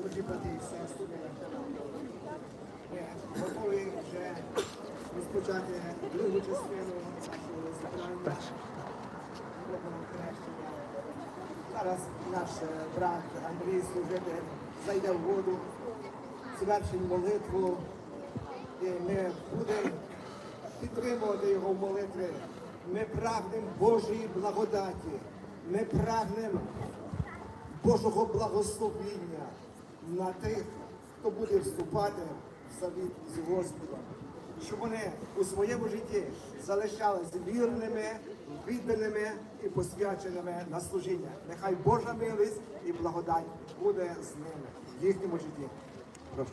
І сестри, ми готові вже розпочати другу частину нашого зібрання. Зараз наш брат Андрій служитель зайде в воду, звершить молитву, і ми будемо підтримувати його в молитві. Ми прагнемо Божої благодаті, ми прагнемо Божого благословіння на тих, хто буде вступати в завіт з Господом. Щоб вони у своєму житті залишались вірними, відданими і посвяченими на служіння. Нехай Божа милість і благодать буде з ними в їхньому житті. Прошу.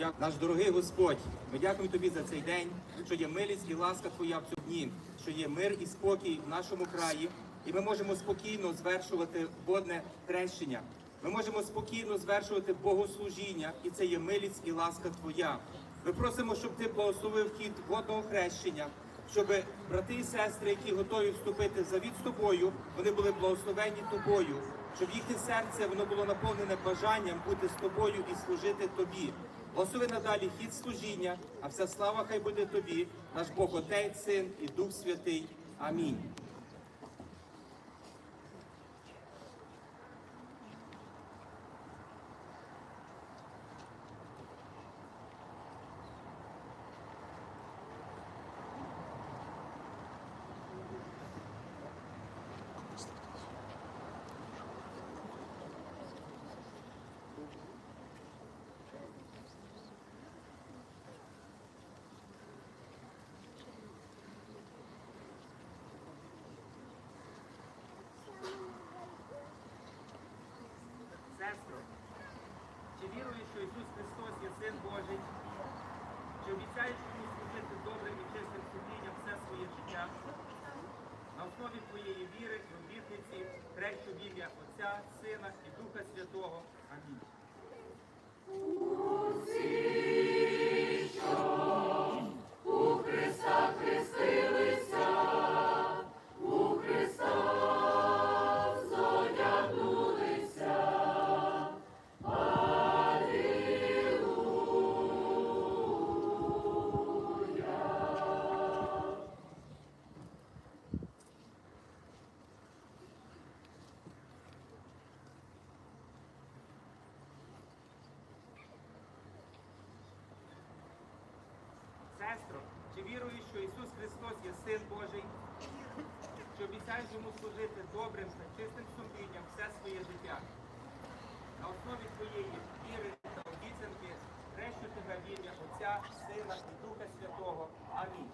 Наш дорогий Господь, ми дякуємо Тобі за цей день, що є милість і ласка Твоя в цьому дні, що є мир і спокій в нашому краї, і ми можемо спокійно звершувати водне хрещення. Ми можемо спокійно звершувати богослужіння, і це є милість і ласка Твоя. Ми просимо, щоб Ти благословив хід водного хрещення, щоб брати і сестри, які готові вступити в завіт з тобою, вони були благословені тобою, щоб їхнє серце воно було наповнене бажанням бути з тобою і служити тобі. Благослови надалі хід служіння, а вся слава хай буде тобі, наш Бог Отець, Син і Дух Святий. Амінь. Сестро, чи віруєш, що Ісус Христос є Син Божий? Чи обіцяєш йому служити добрим і чистим сумлінням все своє життя? На основі твоєї віри обітниці хрещу в ім'я Отця, Сина і Духа Святого. Амінь. Чи віруєш, що Ісус Христос є Син Божий? Чи обіцяєш йому служити добрим та чистим сумлінням все своє життя? На основі твоєї віри та обіцянки хрещу тебе в ім'я Отця, Сина і Духа Святого. Амінь.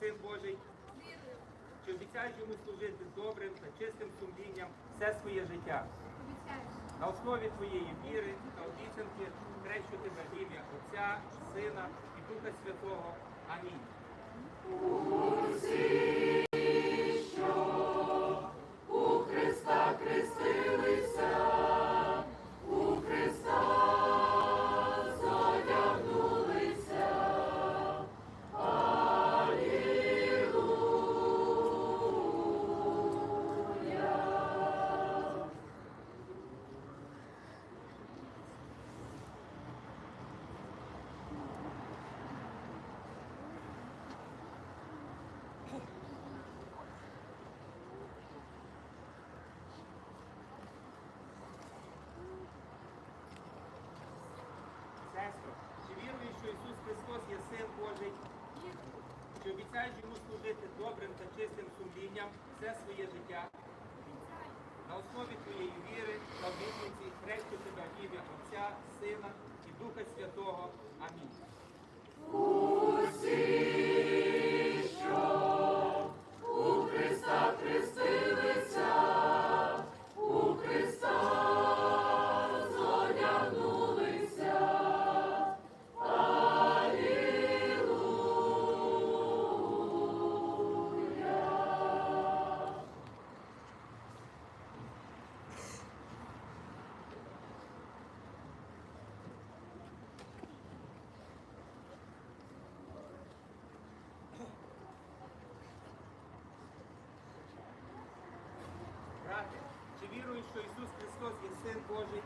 Син Божий? Чи обіцяєш йому служити добрим та чистим сумлінням все своє життя? На основі твоєї віри та обіцянки хрещу тебе ім'я Отця, Сина і Духа Святого. Амінь. Віруєш, що Ісус Христос є Син Божий? Чи обіцяєш йому служити добрим та чистим сумлінням все своє життя? На основі твоєї віри та обітниці хрещу тебе ім'я Отця, Сина і Духа Святого. Амінь. Що Ісус Христос є Син Божий?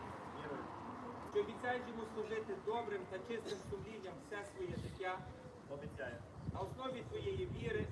Чи обіцяєш йому служити добрим та чистим сумлінням все своє життя? Обіцяю. На основі твоєї віри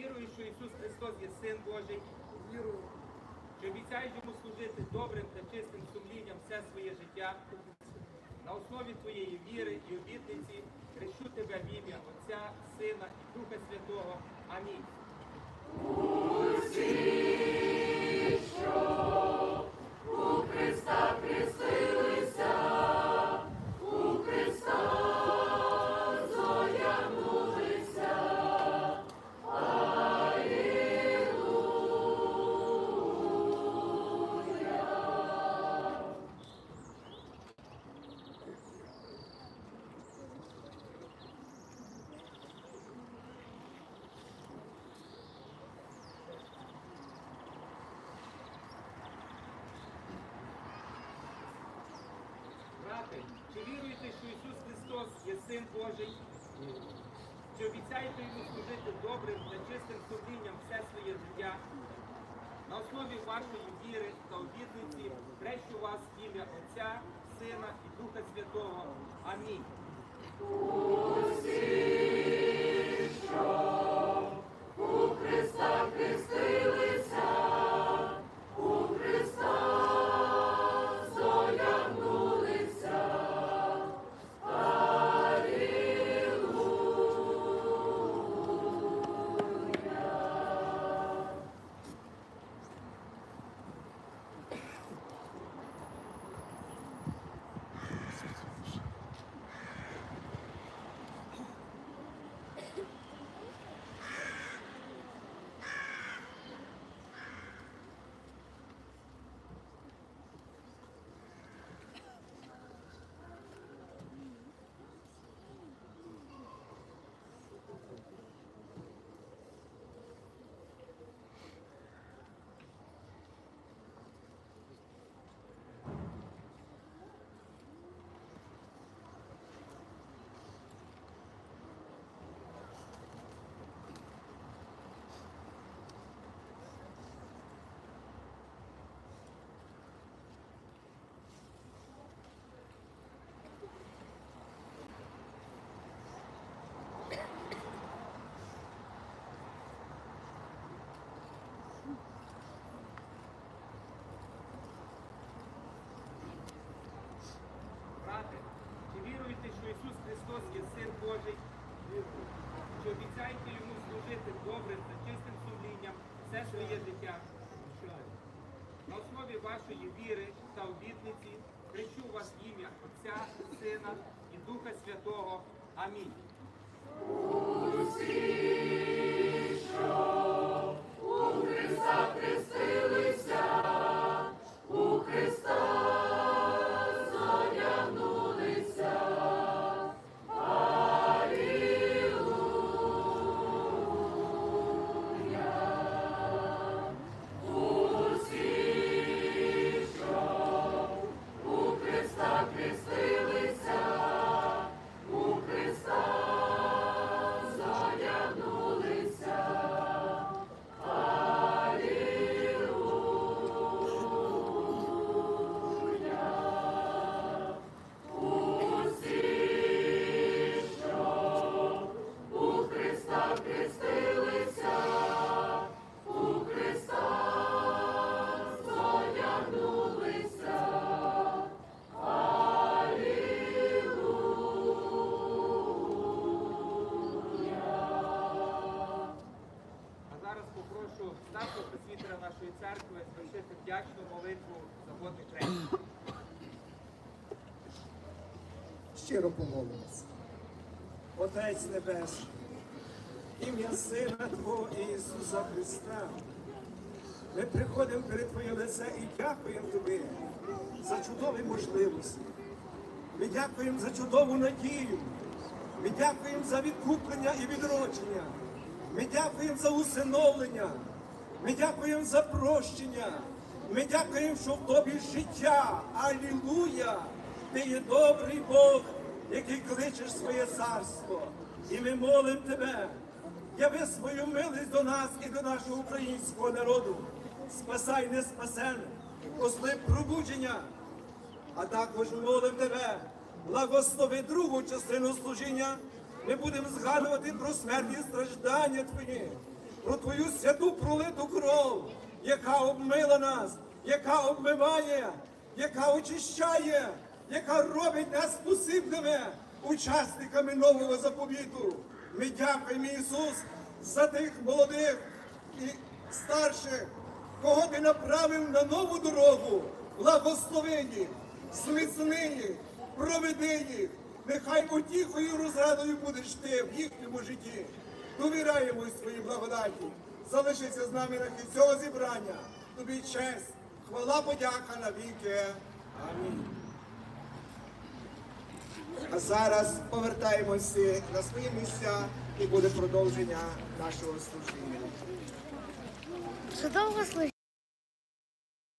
чи віруєш, що Ісус Христос є Син Божий? Вірую, що обіцяєш йому служити добрим та чистим сумлінням все своє життя? На основі твоєї віри і обітниці хрещу тебе в ім'я Отця, Сина і Духа Святого. Амінь. Що Ісус Христос є Син Божий? Чи обіцяєте йому служити добрим та чистим сумлінням все своє життя? На основі вашої віри та обітниці хрещу вас ім'я Отця, Сина і Духа Святого. Амінь. Чи що Ісус Христос є Син Божий? що обіцяєте йому служити добрим та чистим сумлінням все своє життя? На основі вашої віри та обітниці хрещу вас ім'я Отця, Сина і Духа Святого. Амінь. Водних. Щиро помолимося. Отець Небесний, ім'я Сина Твого Ісуса Христа. Ми приходимо перед Твоє лице і дякуємо Тобі за чудові можливості. Ми дякуємо за чудову надію. Ми дякуємо за відкуплення і відродження. Ми дякуємо за усиновлення. Ми дякуємо за прощення. Ми дякуємо, що в тобі життя. Алілуя! Ти є добрий Бог, який кличеш своє царство. І ми молимо тебе. Яви свою милість до нас і до нашого українського народу. Спасай неспасених, посли пробудження, а також молим тебе, благослови другу частину служіння. Ми будемо згадувати про смерть і страждання Твої, про Твою святу пролиту кров, яка обмила нас, яка обмиває, яка очищає, яка робить нас посібними учасниками нового заповіту. Ми дякуємо, Ісус, за тих молодих і старших, кого ти направив на нову дорогу, благослови їх, зміцни. Нехай утіхою розрадою будеш ти в їхньому житті. Довіряємо своїй благодаті. Залишися з нами на хід цього зібрання. Тобі честь, хвала, подяка на віки. Амінь. А зараз повертаємося на свої місця і буде продовження нашого служіння. Що довго?